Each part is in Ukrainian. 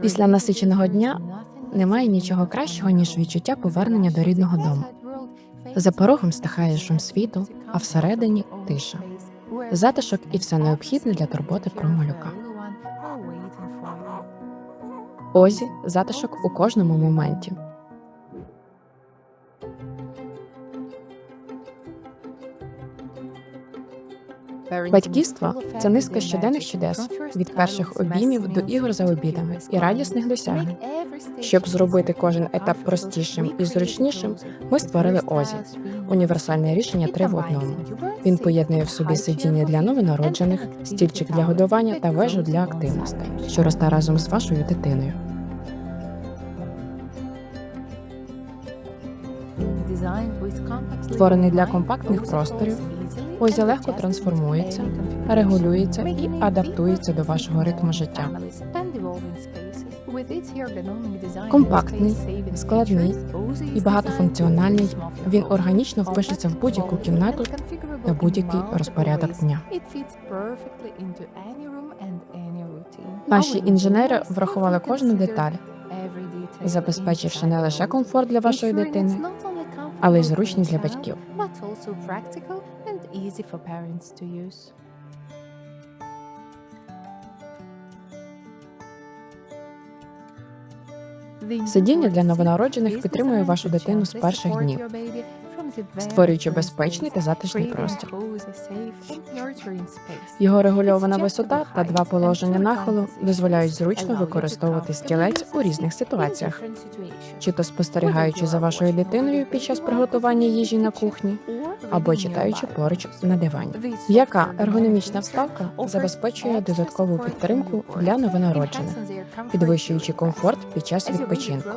Після насиченого дня немає нічого кращого, ніж відчуття повернення до рідного дому. За порогом стихає шум світу, а всередині тиша, затишок і все необхідне для турботи про малюка. Озі затишок у кожному моменті. Батьківство це низка щоденних чудес від перших обіймів до ігор за обідами і радісних досягнень. Щоб зробити кожен етап простішим і зручнішим, ми створили Озі універсальне рішення три в одному. Він поєднує в собі сидіння для новонароджених, стільчик для годування та вежу для активностей, що росте разом з вашою дитиною. Створений для компактних просторів, Озі легко трансформується, регулюється і адаптується до вашого ритму життя. Компактний, складний і багатофункціональний, він органічно впишеться в будь-яку кімнату та будь-який розпорядок дня. Наші інженери врахували кожну деталь, забезпечивши не лише комфорт для вашої дитини, але й зручність для батьків. Сидіння для новонароджених підтримує вашу дитину з перших днів, створюючи безпечний та затишний простір. Його регульована висота та два положення нахилу дозволяють зручно використовувати стілець у різних ситуаціях, чи то спостерігаючи за вашою дитиною під час приготування їжі на кухні, або читаючи поруч на дивані. М'яка ергономічна вставка забезпечує додаткову підтримку для новонароджених, підвищуючи комфорт під час відпочинку.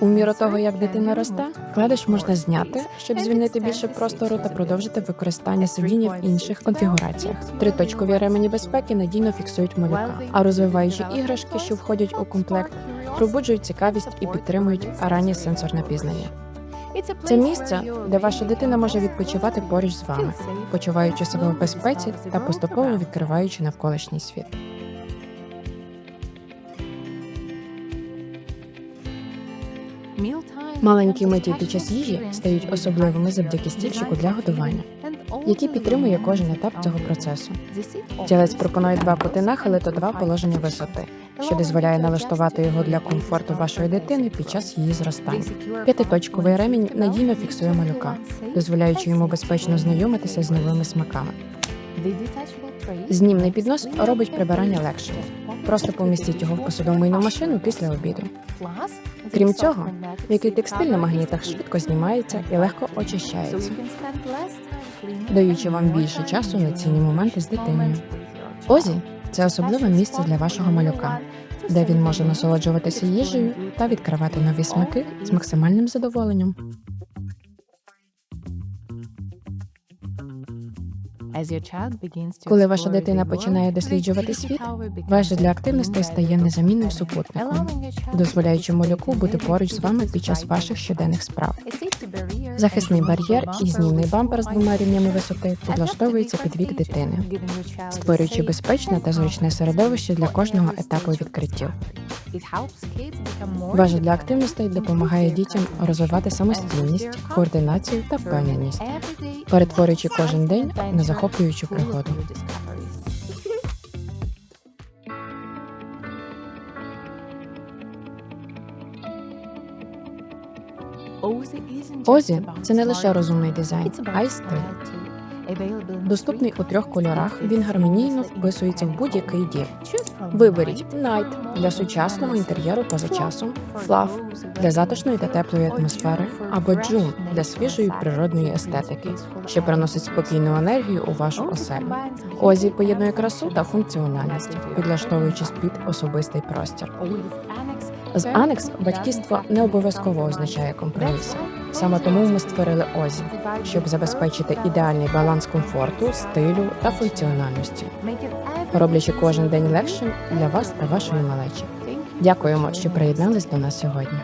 У міру того, як дитина росте, вкладиш можна зняти, щоб звільнити більше простору та продовжити використання сидіння в інших конфігураціях. Триточкові ремені безпеки надійно фіксують малюка, а розвиваючі іграшки, що входять у комплект, пробуджують цікавість і підтримують раннє сенсорне пізнання. Це місце, де ваша дитина може відпочивати поруч з вами, почуваючи себе в безпеці та поступово відкриваючи навколишній світ. Маленькі миті під час їжі стають особливими завдяки стільчику для годування, який підтримує кожен етап цього процесу. Тілець пропонує два кути нахили та два положення висоти, що дозволяє налаштувати його для комфорту вашої дитини під час її зростання. П'ятиточковий ремінь надійно фіксує малюка, дозволяючи йому безпечно знайомитися з новими смаками. Знімний піднос робить прибирання легшим. Просто помістіть його в посудомийну машину після обіду. Крім цього, м'який текстиль на магнітах швидко знімається і легко очищається. даючи вам більше часу на цінні моменти з дитиною. Озі це особливе місце для вашого малюка, де він може насолоджуватися їжею та відкривати нові смаки з максимальним задоволенням. Коли ваша дитина починає досліджувати світ, Вежа для активностей стає незамінним супутником, дозволяючи малюку бути поруч з вами під час ваших щоденних справ. Захисний бар'єр і знімний бампер з двома рівнями висоти підлаштовується під вік дитини, створюючи безпечне та зручне середовище для кожного етапу відкриттів. Вежа для активностей допомагає дітям розвивати самостійність, координацію та впевненість, перетворюючи кожен день на захоплюючу пригоду. Озі це не лише розумний дизайн, а й стиль. Доступний у трьох кольорах, він гармонійно вписується в будь-який дім. Виберіть Найт для сучасного інтер'єру поза часом, флаф для затишної та теплої атмосфери, або джун для свіжої природної естетики, що приносить спокійну енергію у вашу оселю. Озі поєднує красу та функціональність, підлаштовуючись під особистий простір. З Анекс батьківство не обов'язково означає компроміси. Саме тому ми створили Озі, щоб забезпечити ідеальний баланс комфорту, стилю та функціональності, роблячи кожен день легшим для вас та вашої малечі. Дякуємо, що приєднались до нас сьогодні.